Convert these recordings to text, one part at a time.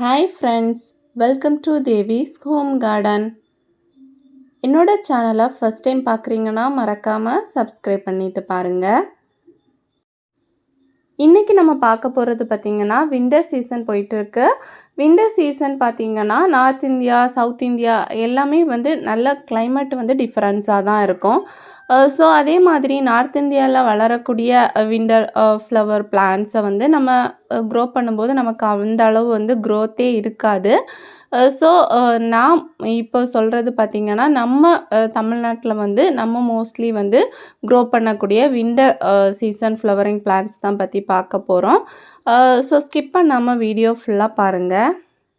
Hi friends welcome to Devi's home garden என்னோட சேனலை first time பார்க்குறீங்கன்னா மறக்காமல் சப்ஸ்கிரைப் பண்ணிட்டு பாருங்கள் இன்றைக்கி நம்ம பார்க்க போகிறது பார்த்திங்கன்னா விண்டர் சீசன் போயிட்டுருக்கு. விண்டர் சீசன் பார்த்திங்கன்னா நார்த் இந்தியா சவுத் இந்தியா எல்லாமே வந்து நல்ல கிளைமேட் வந்து டிஃப்ரென்ஸாக தான் இருக்கும். ஸோ அதே மாதிரி நார்த் இந்தியாவில் வளரக்கூடிய விண்டர் ஃப்ளவர் பிளான்ஸை வந்து நம்ம க்ரோ பண்ணும்போது நமக்கு அந்த அளவு வந்து க்ரோத்தே இருக்காது. ஸோ நான் இப்போ சொல்கிறது பார்த்திங்கன்னா நம்ம தமிழ்நாட்டில் வந்து நம்ம மோஸ்ட்லி வந்து க்ரோ பண்ணக்கூடிய விண்டர் சீசன் ஃப்ளவரிங் பிளான்ஸ் தான் பற்றி பார்க்க போகிறோம் ஸோ ஸ்கிப் பண்ணாமல் வீடியோ ஃபுல்லாக பாருங்கள்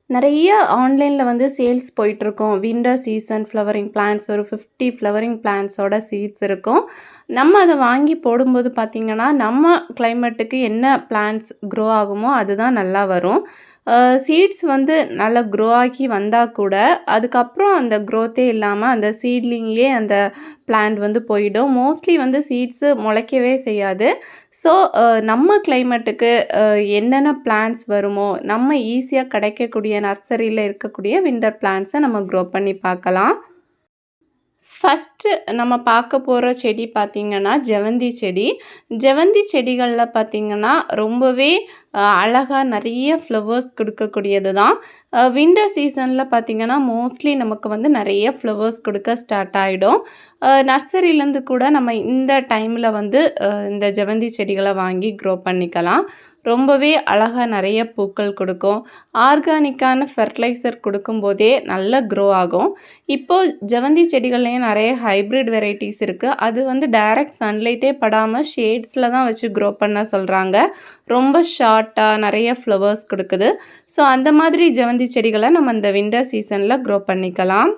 நிறைய ஆன்லைனில் வந்து சேல்ஸ் போயிட்டுருக்கோம். விண்டர் சீசன் ஃப்ளவரிங் பிளான்ஸ் ஒரு ஃபிஃப்டி ஃப்ளவரிங் பிளான்ஸோட சீட்ஸ் இருக்கும். நம்ம அதை வாங்கி போடும்போது பார்த்திங்கன்னா நம்ம கிளைமேட்டுக்கு என்ன பிளான்ஸ் க்ரோ ஆகுமோ அதுதான் நல்லா வரும். சீட்ஸ் வந்து நல்லா க்ரோ ஆகி வந்தால் கூட அதுக்கப்புறம் அந்த க்ரோத்தே இல்லாமல் அந்த சீட்லிங்லேயே அந்த பிளான்ட் வந்து போயிடும். மோஸ்ட்லி வந்து சீட்ஸு முளைக்கவே செய்யாது. ஸோ நம்ம கிளைமேட்டுக்கு என்னென்ன பிளான்ஸ் வருமோ நம்ம ஈஸியாக கிடைக்கக்கூடிய நர்சரியில் இருக்கக்கூடிய விண்டர் பிளான்ஸை நம்ம க்ரோ பண்ணி பார்க்கலாம். ஃபஸ்ட்டு நம்ம பார்க்க போகிற செடி பார்த்திங்கன்னா ஜெவந்தி செடி. ஜெவந்தி செடிகளில் பார்த்திங்கன்னா ரொம்பவே அழகாக நிறைய ஃப்ளவர்ஸ் கொடுக்கக்கூடியது தான். விண்டர் சீசனில் பார்த்திங்கன்னா மோஸ்ட்லி நமக்கு வந்து நிறைய ஃப்ளவர்ஸ் கொடுக்க ஸ்டார்ட் ஆகிடும் நர்சரியிலேருந்து கூட நம்ம இந்த டைமில் வந்து இந்த ஜெவந்தி செடிகளை வாங்கி க்ரோ பண்ணிக்கலாம். ரொம்பவே அழகாக நிறைய பூக்கள் கொடுக்கும். ஆர்கானிக்கான ஃபெர்டிலைசர் கொடுக்கும்போதே நல்ல க்ரோ ஆகும். இப்போது ஜெவந்தி செடிகள்லேயும் நிறைய ஹைப்ரிட் வெரைட்டிஸ் இருக்குது அது வந்து டைரக்ட் சன்லைட்டே படாமல் ஷேட்ஸில் தான் வச்சு க்ரோ பண்ண சொல்கிறாங்க ரொம்ப ஷார்ட்டாக நிறைய ஃப்ளவர்ஸ் கொடுக்குது. ஸோ அந்த மாதிரி ஜெவந்தி செடிகளை நம்ம இந்த விண்டர் சீசனில் க்ரோ பண்ணிக்கலாம்.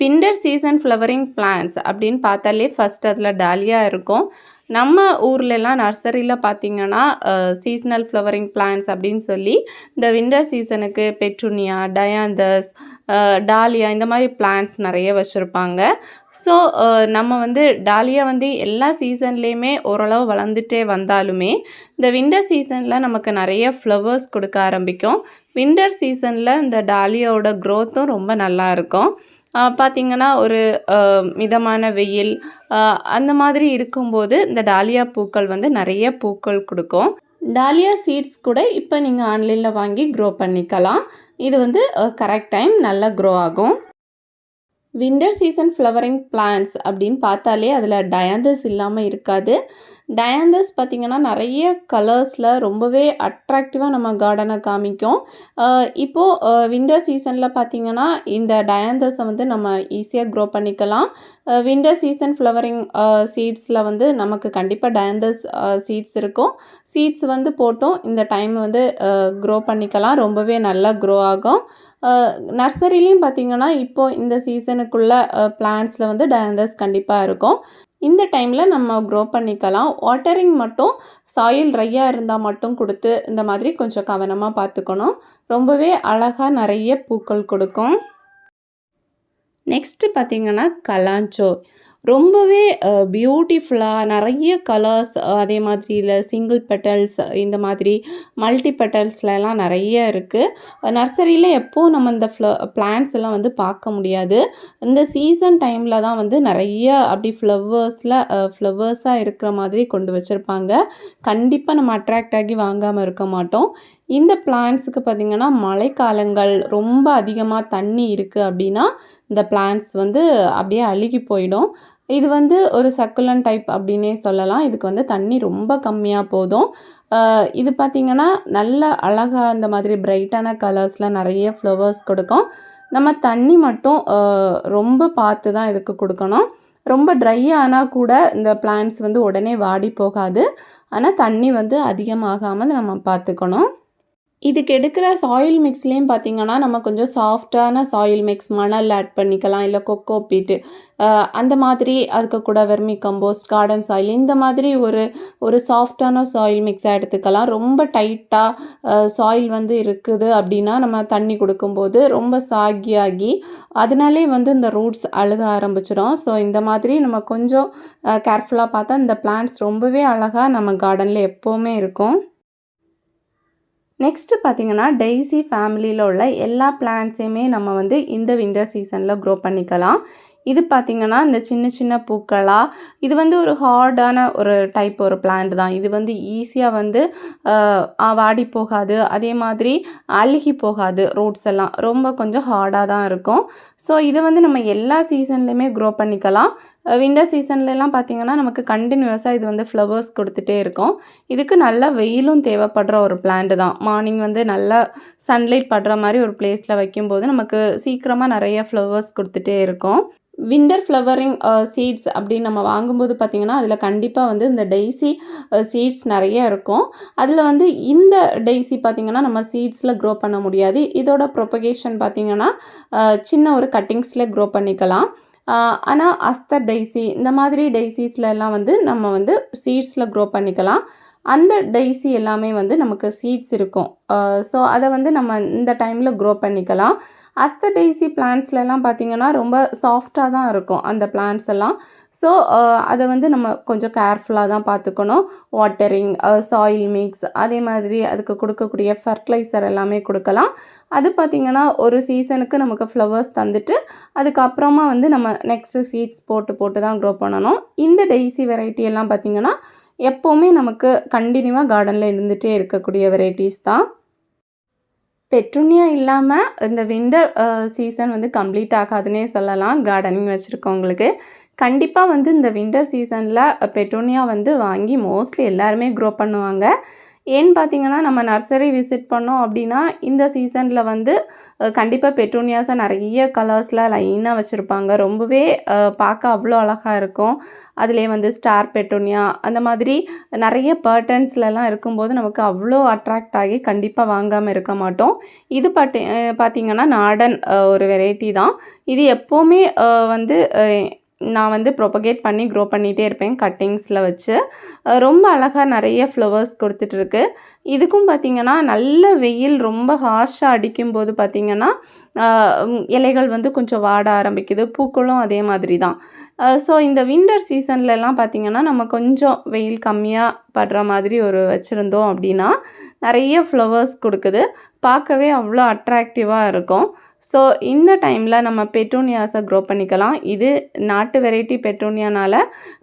விண்டர் சீசன் ஃப்ளவரிங் பிளான்ஸ் அப்படின்னு பார்த்தாலே ஃபஸ்ட் அதில் டாலியா இருக்கும். நம்ம ஊர்லெலாம் நர்சரியில் பார்த்திங்கன்னா சீசனல் ஃப்ளவரிங் பிளான்ஸ் அப்படின்னு சொல்லி இந்த விண்டர் சீசனுக்கு பெட்ருனியா டயாந்தஸ் டாலியா இந்த மாதிரி பிளான்ஸ் நிறைய வச்சுருப்பாங்க. ஸோ நம்ம வந்து டாலியா வந்து எல்லா சீசன்லேயுமே ஓரளவு வளர்ந்துட்டே வந்தாலுமே இந்த விண்டர் சீசனில் நமக்கு நிறைய ஃப்ளவர்ஸ் கொடுக்க ஆரம்பிக்கும். விண்டர் சீசனில் இந்த டாலியாவோட க்ரோத்தும் ரொம்ப நல்லா இருக்கும். பார்த்திங்கன்னா ஒரு மிதமான வெயில் அந்த மாதிரி இருக்கும்போது இந்த டாலியா பூக்கள் வந்து நிறைய பூக்கள் கொடுக்கும். டாலியா சீட்ஸ் கூட இப்போ நீங்கள் ஆன்லைனில் வாங்கி க்ரோ பண்ணிக்கலாம். இது வந்து கரெக்ட் டைம் நல்லா க்ரோ ஆகும். விண்டர் சீசன் ஃப்ளவரிங் பிளான்ஸ் அப்படின்னு பார்த்தாலே அதில் டயாந்தஸ் இல்லாமல் இருக்காது. டயாந்தஸ் பார்த்திங்கன்னா நிறைய கலர்ஸில் ரொம்பவே அட்ராக்டிவாக நம்ம கார்டனை காமிக்கும். இப்போது விண்டர் சீசனில் பார்த்திங்கன்னா இந்த டயாந்தஸை வந்து நம்ம ஈஸியாக க்ரோ பண்ணிக்கலாம். விண்டர் சீசன் ஃப்ளவரிங் சீட்ஸில் வந்து நமக்கு கண்டிப்பாக டயாந்தஸ் சீட்ஸ் இருக்கும். சீட்ஸ் வந்து போட்டும். இந்த டைம் வந்து க்ரோ பண்ணிக்கலாம். ரொம்பவே நல்லா க்ரோ ஆகும். நர்சரிலையும் பார்த்திங்கன்னா இப்போது இந்த சீசனுக்குள்ள பிளான்ஸில் வந்து டயாந்தஸ் கண்டிப்பாக இருக்கும். இந்த டைமில் நம்ம க்ரோ பண்ணிக்கலாம். வாட்டரிங் மட்டும் சாயில் ட்ரையாக இருந்தால் மட்டும் கொடுத்து இந்த மாதிரி கொஞ்சம் கவனமாக பார்த்துக்கணும். ரொம்பவே அழகாக நிறைய பூக்கள் கொடுக்கும். நெக்ஸ்ட்டு பார்த்திங்கன்னா கலாஞ்சோ ரொம்பவே பியூட்டிஃபுல்லாக நிறைய கலர்ஸ் அதே மாதிரியில் சிங்கிள் பெட்டல்ஸ் இந்த மாதிரி மல்டி பெட்டல்ஸ்லலாம் நிறைய இருக்குது நர்சரியில் எப்போது நம்ம இந்த ஃப்ள பிளான்ஸ் எல்லாம் வந்து பார்க்க முடியாது. இந்த சீசன் டைமில் தான் வந்து நிறைய அப்படி ஃப்ளவர்ஸில் ஃப்ளவர்ஸாக இருக்கிற மாதிரி கொண்டு வச்சுருப்பாங்க. கண்டிப்பாக நம்ம அட்ராக்ட் ஆகி வாங்காமல் இருக்க மாட்டோம். இந்த பிளான்ஸுக்கு பார்த்திங்கன்னா மழைக்காலங்கள் ரொம்ப அதிகமாக தண்ணி இருக்குது அப்படின்னா இந்த பிளான்ஸ் வந்து அப்படியே அழுகி போயிடும். இது வந்து ஒரு சக்குலன் டைப் அப்படின்னே சொல்லலாம். இதுக்கு வந்து தண்ணி ரொம்ப கம்மியாக போதும். இது பார்த்திங்கன்னா நல்ல அழகாக அந்த மாதிரி பிரைட்டான கலர்ஸில் நிறைய ஃப்ளவர்ஸ் கொடுக்கும். நம்ம தண்ணி மட்டும் ரொம்ப பார்த்து தான் இதுக்கு கொடுக்கணும். ரொம்ப ட்ரை ஆனால் கூட இந்த பிளான்ட்ஸ் வந்து உடனே வாடி போகாது. ஆனால் தண்ணி வந்து அதிகமாகாமல் நம்ம பார்த்துக்கணும். இதுக்கு எடுக்கிற சாயில் மிக்ஸ்லேயும் பார்த்திங்கன்னா நம்ம கொஞ்சம் சாஃப்டான சாயில் மிக்ஸ் மணல் ஆட் பண்ணிக்கலாம். இல்லை கொக்கோ பீட்டு அந்த மாதிரி அதுக்கு கூட வெர்மி கம்போஸ்ட் கார்டன் சாயில் இந்த மாதிரி ஒரு ஒரு சாஃப்டான சாயில் மிக்ஸாக எடுத்துக்கலாம். ரொம்ப டைட்டாக சாயில் வந்து இருக்குது அப்படின்னா நம்ம தண்ணி கொடுக்கும்போது ரொம்ப சாகியாகி அதனாலே வந்து இந்த ரூட்ஸ் அழுக ஆரம்பிச்சிடும். ஸோ இந்த மாதிரி நம்ம கொஞ்சம் கேர்ஃபுல்லாக பார்த்தா இந்த பிளான்ட்ஸ் ரொம்பவே அழகாக நம்ம கார்டனில் எப்போவுமே இருக்கும். நெக்ஸ்ட்டு பார்த்தீங்கன்னா டெய்ஸி ஃபேமிலியில் உள்ள எல்லா பிளான்ட்ஸையுமே நம்ம வந்து இந்த வின்டர் சீசனில் க்ரோ பண்ணிக்கலாம். இது பார்த்திங்கன்னா இந்த சின்ன சின்ன பூக்களாக இது வந்து ஒரு ஹார்டான ஒரு டைப் ஒரு பிளான்ட் தான். இது வந்து ஈஸியாக வந்து வாடி போகாது. அதே மாதிரி அழுகி போகாது ரூட்ஸ் எல்லாம். ரொம்ப கொஞ்சம் ஹார்டாக தான் இருக்கும். ஸோ இதை வந்து நம்ம எல்லா சீசன்லேயுமே க்ரோ பண்ணிக்கலாம். விண்டர் சீசன்லலாம் பார்த்திங்கன்னா நமக்கு கண்டினியூஸாக இது வந்து ஃப்ளவர்ஸ் கொடுத்துட்டே இருக்கும். இதுக்கு நல்லா வெயிலும் தேவைப்படுற ஒரு பிளான்ட் தான். மார்னிங் வந்து நல்லா சன்லைட் படுற மாதிரி ஒரு பிளேஸில் வைக்கும்போது நமக்கு சீக்கிரமாக நிறைய ஃப்ளவர்ஸ் கொடுத்துட்டே இருக்கும். விண்டர் ஃப்ளவரிங் சீட்ஸ் அப்படின்னு நம்ம வாங்கும்போது பார்த்திங்கன்னா அதில் கண்டிப்பாக வந்து இந்த டெய்ஸி சீட்ஸ் uh, நிறைய இருக்கும். அதில் வந்து இந்த டெய்ஸி பார்த்திங்கன்னா நம்ம சீட்ஸில் க்ரோ பண்ண முடியாது. இதோட ப்ரொபகேஷன் பார்த்திங்கன்னா uh, சின்ன ஒரு கட்டிங்ஸில் க்ரோ பண்ணிக்கலாம். ஆனால் அஸ்தர் டெய்ஸி இந்த மாதிரி டெய்ஸிஸ்ல எல்லாம் வந்து நம்ம வந்து சீட்ஸில் க்ரோ பண்ணிக்கலாம். அந்த டெய்ஸி எல்லாமே வந்து நமக்கு சீட்ஸ் இருக்கும். ஸோ அதை வந்து நம்ம இந்த டைமில் க்ரோ பண்ணிக்கலாம். அஸ்த டெய்ஸி பிளான்ட்ஸ்லலாம் பார்த்திங்கன்னா ரொம்ப சாஃப்டாக தான் இருக்கும் அந்த பிளான்ஸ் எல்லாம். ஸோ அதை வந்து நம்ம கொஞ்சம் கேர்ஃபுல்லாக தான் பார்த்துக்கணும் வாட்டரிங் சாயில் மிக்ஸ் அதே மாதிரி அதுக்கு கொடுக்கக்கூடிய ஃபர்டிலைசர் எல்லாமே கொடுக்கலாம். அது பார்த்திங்கன்னா ஒரு சீசனுக்கு நமக்கு ஃப்ளவர்ஸ் தந்துட்டு அதுக்கப்புறமா வந்து நம்ம நெக்ஸ்ட்டு சீட்ஸ் போட்டு போட்டு தான் க்ரோ பண்ணணும். இந்த டெய்ஸி வெரைட்டி எல்லாம் பார்த்திங்கன்னா எப்போவுமே நமக்கு கண்டினியூவாக கார்டனில் இருந்துகிட்டே இருக்கக்கூடிய வெரைட்டிஸ் தான். பெட்ரூனியா இல்லாமல் இந்த விண்டர் சீசன் வந்து கம்ப்ளீட் ஆகாதுன்னே சொல்லலாம். கார்டனிங் வச்சுருக்கவங்களுக்கு. கண்டிப்பாக வந்து இந்த விண்டர் சீசனில் பெட்ரோனியா வந்து வாங்கி மோஸ்ட்லி எல்லாருமே க்ரோ பண்ணுவாங்க. ஏன்னு பார்த்தீங்கன்னா நம்ம நர்சரி விசிட் பண்ணோம் அப்படின்னா இந்த சீசனில் வந்து கண்டிப்பாக பெட்ரோனியாஸை நிறைய கலர்ஸில் லைனாக வச்சுருப்பாங்க. ரொம்பவே பார்க்க அவ்வளோ அழகாக இருக்கும். அதிலே வந்து ஸ்டார் பெட்டோனியா அந்த மாதிரி நிறைய பேர்டன்ஸ்லலாம் இருக்கும்போது நமக்கு அவ்வளோ அட்ராக்ட் ஆகி கண்டிப்பாக வாங்காமல் இருக்க மாட்டோம். இது பாட்டி பார்த்திங்கன்னா நாடன் ஒரு வெரைட்டி தான். இது எப்போவுமே வந்து நான் வந்து ப்ரொபகேட் பண்ணி க்ரோ பண்ணிகிட்டே இருப்பேன் கட்டிங்ஸில் வச்சு. ரொம்ப அழகாக நிறைய ஃப்ளவர்ஸ் கொடுத்துட்ருக்கு இதுக்கும் பார்த்திங்கன்னா நல்ல வெயில் ரொம்ப ஹார்ஷாக அடிக்கும்போது பார்த்திங்கன்னா இலைகள் வந்து கொஞ்சம் வாட ஆரம்பிக்குது பூக்களும் அதே மாதிரி தான் ஸோ இந்த விண்டர் சீசன்லலாம் பார்த்திங்கன்னா நம்ம கொஞ்சம் வெயில் கம்மியாக படுற மாதிரி ஒரு வச்சுருந்தோம் அப்படின்னா நிறைய ஃப்ளவர்ஸ் கொடுக்குது. பார்க்கவே அவ்வளோ அட்ராக்டிவாக இருக்கும். ஸோ இந்த டைமில் நம்ம பெட்ரோனியாஸை க்ரோ பண்ணிக்கலாம். இது நாட்டு வெரைட்டி பெட்ரோனியானால்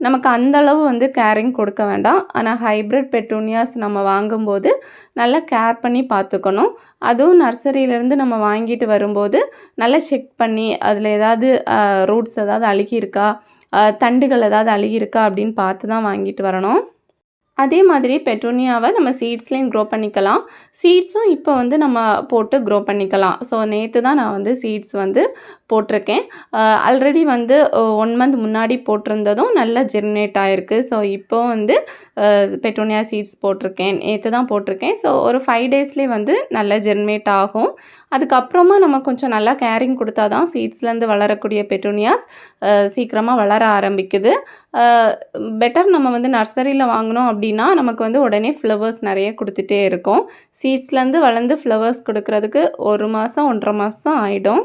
நமக்கு அந்தளவு வந்து கேரிங் கொடுக்க வேண்டாம். ஆனால் ஹைப்ரிட் பெட்ரோனியாஸ் நம்ம வாங்கும்போது நல்லா கேர் பண்ணி பார்த்துக்கணும். அதுவும் நர்சரியிலேருந்து நம்ம வாங்கிட்டு வரும்போது நல்லா செக் பண்ணி அதில் ஏதாவது ரூட்ஸ் ஏதாவது அழுகியிருக்கா? தண்டுகள் ஏதாவது அழுகியிருக்கா? அப்படின்னு பார்த்து தான் வாங்கிட்டு வரணும். அதே மாதிரி பெட்ரோனியாவை நம்ம சீட்ஸ்லேயும் க்ரோ பண்ணிக்கலாம். சீட்ஸும் இப்போ வந்து நம்ம போட்டு க்ரோ பண்ணிக்கலாம். ஸோ நேற்று தான் நான் வந்து சீட்ஸ் வந்து போட்டிருக்கேன். ஆல்ரெடி வந்து ஒன் மந்த் முன்னாடி போட்டிருந்ததும் நல்லா ஜெர்னேட் ஆகிருக்கு ஸோ இப்போ வந்து பெட்ரோனியா சீட்ஸ் போட்டிருக்கேன். நேற்று தான் போட்டிருக்கேன். ஸோ ஒரு ஃபைவ் டேஸ்லேயே வந்து நல்லா ஜெர்னேட் ஆகும். அதுக்கப்புறமா நம்ம கொஞ்சம் நல்லா கேரிங் கொடுத்தா தான் சீட்ஸ்லேருந்து வளரக்கூடிய பெட்டோனியாஸ் சீக்கிரமாக வளர ஆரம்பிக்குது. பெட்டர் நம்ம வந்து நர்சரியில் வாங்கினோம் அப்படின்னா நமக்கு வந்து உடனே ஃப்ளவர்ஸ் நிறைய கொடுத்துட்டே இருக்கும். சீட்ஸ்லேருந்து வளர்ந்து ஃப்ளவர்ஸ் கொடுக்குறதுக்கு ஒரு மாதம் ஒன்றரை மாதம் ஆகிடும்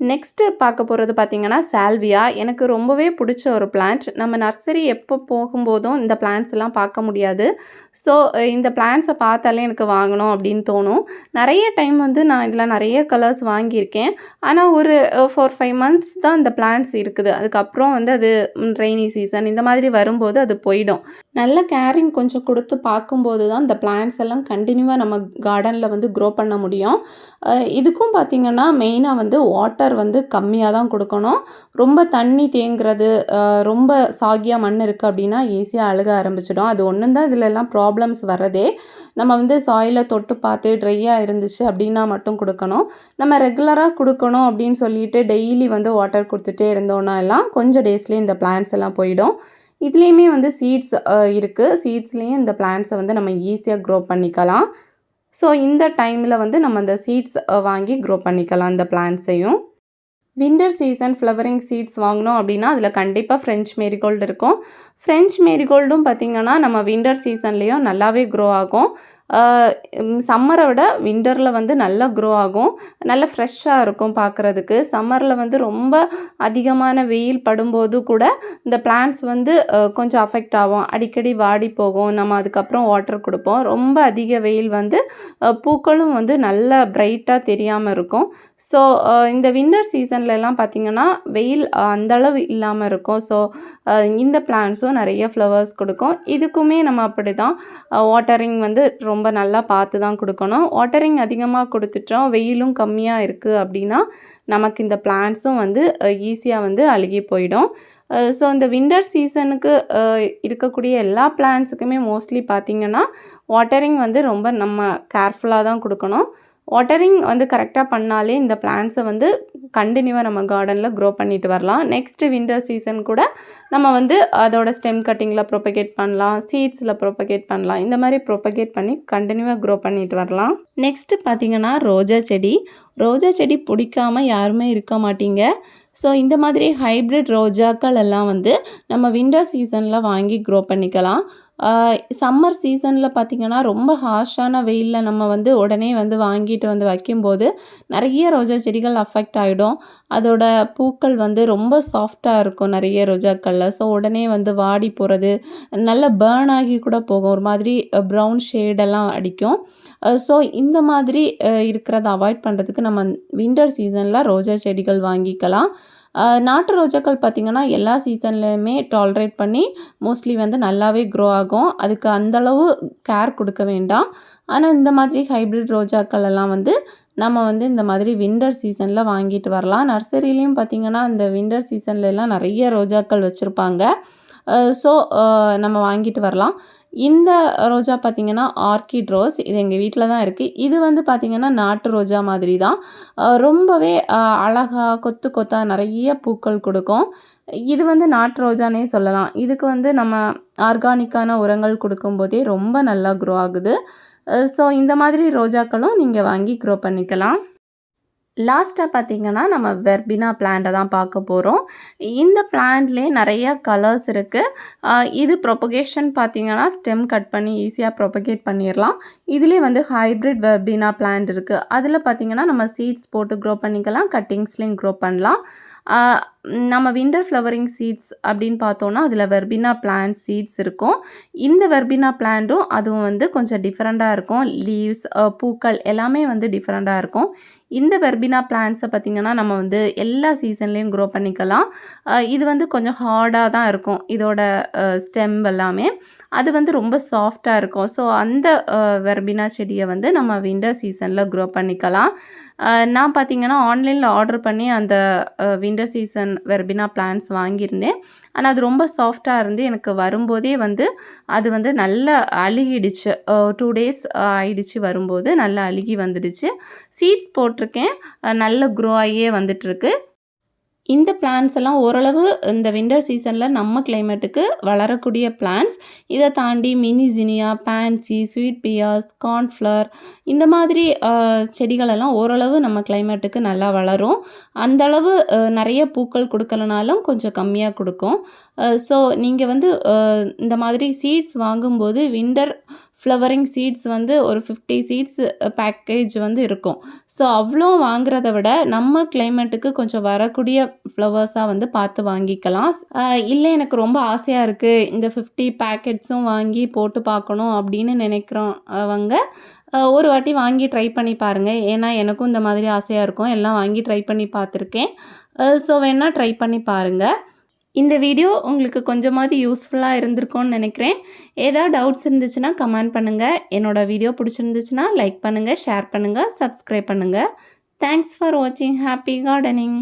நெக்ஸ்ட்டு பார்க்க போகிறது பார்த்திங்கன்னா சால்வியா எனக்கு ரொம்பவே பிடிச்ச ஒரு பிளான்ட் நம்ம நர்சரி எப்போ போகும்போதும் இந்த பிளான்ட்ஸ் எல்லாம் பார்க்க முடியாது. ஸோ இந்த பிளான்ட்ஸை பார்த்தாலே எனக்கு வாங்கணும் அப்படின்னு தோணும். நிறைய டைம் வந்து நான் இதில் நிறைய கலர்ஸ் வாங்கியிருக்கேன். ஆனால் ஒரு ஃபோர் ஃபைவ் மந்த்ஸ் தான் இந்த பிளான்ட்ஸ் இருக்குது. அதுக்கப்புறம் வந்து அது ரெய்னி சீசன் இந்த மாதிரி வரும்போது அது போயிடும். நல்ல கேரிங் கொஞ்சம் கொடுத்து பார்க்கும்போது தான் இந்த பிளான்ஸ் எல்லாம் கண்டினியூவாக நம்ம கார்டனில் வந்து க்ரோ பண்ண முடியும். இதுக்கும் பார்த்திங்கன்னா மெயினாக வந்து வாட்டர் வாட்டர் வந்து கம்மியாக தான் கொடுக்கணும். ரொம்ப தண்ணி தேங்குறது ரொம்ப சாகியாக மண் இருக்குது அப்படின்னா ஈஸியாக அழுக ஆரம்பிச்சிடும். அது ஒன்று தான் இதிலெல்லாம் ப்ராப்ளம்ஸ் வர்றதே. நம்ம வந்து சாயிலை தொட்டு பார்த்து ட்ரையாக இருந்துச்சு அப்படின்னா மட்டும் கொடுக்கணும். நம்ம ரெகுலராக கொடுக்கணும் அப்படின்னு சொல்லிட்டு டெய்லி வந்து வாட்டர் கொடுத்துட்டே இருந்தோன்னா எல்லாம் கொஞ்சம் டேஸ்லேயே இந்த பிளான்ஸ் எல்லாம் போயிடும். இதுலேயுமே வந்து சீட்ஸ் இருக்குது சீட்ஸ்லேயும் இந்த பிளான்ஸை வந்து நம்ம ஈஸியாக க்ரோ பண்ணிக்கலாம். ஸோ இந்த டைமில் வந்து நம்ம அந்த சீட்ஸ் வாங்கி க்ரோ பண்ணிக்கலாம் இந்த பிளான்ஸையும் வின்டர் சீசன் ஃப்ளவரிங் சீட்ஸ் வாங்கினோம் அப்படின்னா அதில் கண்டிப்பாக ஃப்ரெஞ்ச் மேரிகோல்டு இருக்கும். ஃப்ரெஞ்ச் மேரிகோல்டும் பார்த்திங்கன்னா நம்ம வின்டர் சீசன்லேயும் நல்லாவே க்ரோ ஆகும். சம்மரை விட விண்டரில் வந்து நல்லா க்ரோ ஆகும். நல்லா ஃப்ரெஷ்ஷாக இருக்கும் பார்க்குறதுக்கு சம்மரில் வந்து ரொம்ப அதிகமான வெயில் படும்போது கூட இந்த பிளான்ஸ் வந்து கொஞ்சம் அஃபெக்ட் ஆகும். அடிக்கடி வாடி போகும். நம்ம அதுக்கப்புறம் வாட்டர் கொடுப்போம். ரொம்ப அதிக வெயில் வந்து பூக்களும் வந்து நல்லா பிரைட்டாக தெரியாமல் இருக்கும். ஸோ uh, இந்த வின்டர் சீசன்லலாம் பார்த்திங்கன்னா வெயில் அந்தளவு அந்த அளவு இல்லாமல் இருக்கும். ஸோ uh, இந்த பிளான்ஸும் நிறைய ஃப்ளவர்ஸ் கொடுக்கும். இதுக்குமே நம்ம அப்படி தான் வாட்டரிங் வந்து ரொம்ப நல்லா பார்த்து தான் கொடுக்கணும். வாட்டரிங் அதிகமாக கொடுத்துட்டோம் வெயிலும் கம்மியாக இருக்குது அப்படின்னா நமக்கு இந்த பிளான்ஸும் வந்து ஈஸியாக வந்து அழுகி போயிடும். ஸோ இந்த வின்டர் சீசனுக்கு இருக்கக்கூடிய எல்லா பிளான்ஸுக்குமே மோஸ்ட்லி பார்த்திங்கன்னா வாட்டரிங் வந்து ரொம்ப நம்ம கேர்ஃபுல்லாக தான் கொடுக்கணும். வாட்டரிங் வந்து கரெக்டாக பண்ணாலே இந்த பிளான்ஸை வந்து கண்டினியூவாக நம்ம கார்டனில் க்ரோ பண்ணிட்டு வரலாம். நெக்ஸ்ட்டு வின்டர் சீசன் கூட நம்ம வந்து அதோட ஸ்டெம் கட்டிங்கில் ப்ரொபகேட் பண்ணலாம். சீட்ஸில் ப்ரொபகேட் பண்ணலாம். இந்த மாதிரி ப்ரொபகேட் பண்ணி கண்டினியூவாக க்ரோ பண்ணிட்டு வரலாம். நெக்ஸ்ட்டு பார்த்தீங்கன்னா ரோஜா செடி. ரோஜா செடி பிடிக்காம யாருமே இருக்க மாட்டீங்க. ஸோ இந்த மாதிரி ஹைப்ரிட் ரோஜாக்கள் எல்லாம் வந்து நம்ம விண்டர் சீசனில் வாங்கி க்ரோ பண்ணிக்கலாம். சம்மர் சீசனில் பார்த்திங்கன்னா ரொம்ப ஹார்ஷான வெயிலில் நம்ம வந்து உடனே வந்து வாங்கிட்டு வந்து வைக்கும்போது நிறைய ரோஜா செடிகள் அஃபெக்ட் ஆகிடும் அதோட பூக்கள் வந்து ரொம்ப சாஃப்டாக இருக்கும் நிறைய ரோஜாக்களில். ஸோ உடனே வந்து வாடி போகிறது நல்ல பேர்ன் ஆகி கூட போகும். ஒரு மாதிரி ப்ரௌன் ஷேடெல்லாம் அடிக்கும். ஸோ இந்த மாதிரி இருக்கிறத அவாய்ட் பண்ணுறதுக்கு நம்ம வின்டர் சீசனில் ரோஜா செடிகள் வாங்கிக்கலாம். நாட்டு ரோஜாக்கள் பார்த்திங்கன்னா எல்லா சீசன்லேயுமே டாலரேட் பண்ணி மோஸ்ட்லி வந்து நல்லாவே க்ரோ ஆகும். அதுக்கு அந்தளவு கேர் கொடுக்க வேண்டாம். ஆனால் இந்த மாதிரி ஹைப்ரிட் ரோஜாக்கள் எல்லாம் வந்து நம்ம வந்து இந்த மாதிரி வின்டர் சீசனில் வாங்கிட்டு வரலாம். நர்சரிலையும் பார்த்திங்கன்னா இந்த வின்டர் சீசன்லலாம் நிறைய ரோஜாக்கள் வச்சுருப்பாங்க. ஸோ நம்ம வாங்கிட்டு வரலாம். இந்த ரோஜா பார்த்திங்கன்னா ஆர்கிட் ரோஸ் இது எங்கள் வீட்டில் தான் இருக்குது இது வந்து பார்த்திங்கன்னா நாட்டு ரோஜா மாதிரி தான். ரொம்பவே அழகாக அழகா கொத்து கொத்தாக நிறைய பூக்கள் கொடுக்கும். இது வந்து நாட்டு ரோஜானே சொல்லலாம். இதுக்கு வந்து நம்ம ஆர்கானிக்கான உரங்கள் கொடுக்கும்போதே ரொம்ப நல்லா க்ரோ ஆகுது. ஸோ இந்த மாதிரி ரோஜாக்களும் நீங்கள் வாங்கி க்ரோ பண்ணிக்கலாம். லாஸ்ட்டாக பார்த்தீங்கன்னா நம்ம வெர்பினா பிளான்ட்டை தான் பார்க்க போகிறோம் இந்த பிளான்ட்லேயே நிறைய கலர்ஸ் இருக்குது இது ப்ரொபகேஷன் பார்த்தீங்கன்னா ஸ்டெம் கட் பண்ணி ஈஸியாக ப்ரொபகேட் பண்ணிடலாம் இதுலேயே வந்து ஹைப்ரிட் வெர்பினா பிளான்ட் இருக்குது அதில் பார்த்திங்கன்னா நம்ம சீட்ஸ் போட்டு க்ரோ பண்ணிக்கலாம் கட்டிங்ஸ்லேயும் க்ரோ பண்ணலாம். நம்ம விண்டர் ஃப்ளவரிங் சீட்ஸ் அப்படின்னு பார்த்தோன்னா அதில் வெர்பினா பிளான்ட் சீட்ஸ் இருக்கும். இந்த வெர்பினா பிளான்ட்டும் அதுவும் வந்து கொஞ்சம் டிஃப்ரெண்ட்டாக இருக்கும். லீவ்ஸ் பூக்கள் எல்லாமே வந்து டிஃப்ரெண்ட்டாக இருக்கும். இந்த வெர்பினா பிளான்ட்ஸை பார்த்திங்கன்னா நம்ம வந்து எல்லா சீசன்லேயும் க்ரோ பண்ணிக்கலாம். இது வந்து கொஞ்சம் ஹார்டாக தான் இருக்கும். இதோட ஸ்டெம் எல்லாமே. அது வந்து ரொம்ப சாஃப்டாக இருக்கும். ஸோ அந்த வெர்பினா செடியை வந்து நம்ம விண்டர் சீசனில் க்ரோ பண்ணிக்கலாம். நான் பார்த்தீங்கன்னா ஆன்லைனில் ஆர்டர் பண்ணி அந்த விண்டர் சீசன் வெர்பினா பிளான்ஸ் வாங்கியிருந்தேன். ஆனால் அது ரொம்ப சாஃப்டாக இருந்து எனக்கு வரும்போதே வந்து அது வந்து நல்லா அழுகிடுச்சு. டூ டேஸ் ஆயிடுச்சு வரும்போது. நல்லா அழுகி வந்துடுச்சு. சீட்ஸ் போட்டிருக்கேன். நல்ல க்ரோ ஆகியே வந்துட்டுருக்கு. இந்த பிளான்ஸ் எல்லாம் ஓரளவு இந்த விண்டர் சீசனில் நம்ம கிளைமேட்டுக்கு வளரக்கூடிய பிளான்ஸ் இதை தாண்டி mini zinnia fancy sweet peas cornflower இந்த மாதிரி செடிகளெல்லாம் செடிகள் எல்லாம் ஓரளவு நம்ம கிளைமேட்டுக்கு நல்லா வளரும். அந்தளவு நிறைய பூக்கள் கொடுக்கலனாலும் கொஞ்சம் கம்மியாக கொடுக்கும். ஸோ நீங்கள் வந்து இந்த மாதிரி சீட்ஸ் வாங்கும்போது விண்டர் ஃப்ளவரிங் சீட்ஸ் வந்து ஒரு ஃபிஃப்டி சீட்ஸ் பேக்கேஜ் வந்து இருக்கும். ஸோ அவ்வளோ வாங்குறத விட நம்ம கிளைமேட்டுக்கு கொஞ்சம் வரக்கூடிய ஃப்ளவர்ஸாக வந்து பார்த்து வாங்கிக்கலாம். இல்லை எனக்கு ரொம்ப ஆசையாக இருக்குது இந்த ஃபிஃப்டி பேக்கெட்ஸும் வாங்கி போட்டு பார்க்கணும் அப்படின்னு நினைக்கிறவங்க ஒரு வாட்டி வாங்கி ட்ரை பண்ணி பாருங்கள் ஏன்னா எனக்கும் இந்த மாதிரி ஆசையாக இருக்கும். எல்லாம் வாங்கி ட்ரை பண்ணி பார்த்துருக்கேன். ஸோ வேணால் ட்ரை பண்ணி பாருங்கள் இந்த வீடியோ உங்களுக்கு கொஞ்சமாவது யூஸ்ஃபுல்லாக இருந்திருக்கும்னு நினைக்கிறேன். ஏதாவது டவுட்ஸ் இருந்துச்சுன்னா கமெண்ட் பண்ணுங்கள் என்னோடய வீடியோ பிடிச்சிருந்துச்சுன்னா லைக் பண்ணுங்கள் ஷேர் பண்ணுங்கள் சப்ஸ்கிரைப் பண்ணுங்கள் தேங்க்ஸ் ஃபார் வாட்சிங் ஹாப்பி கார்டனிங்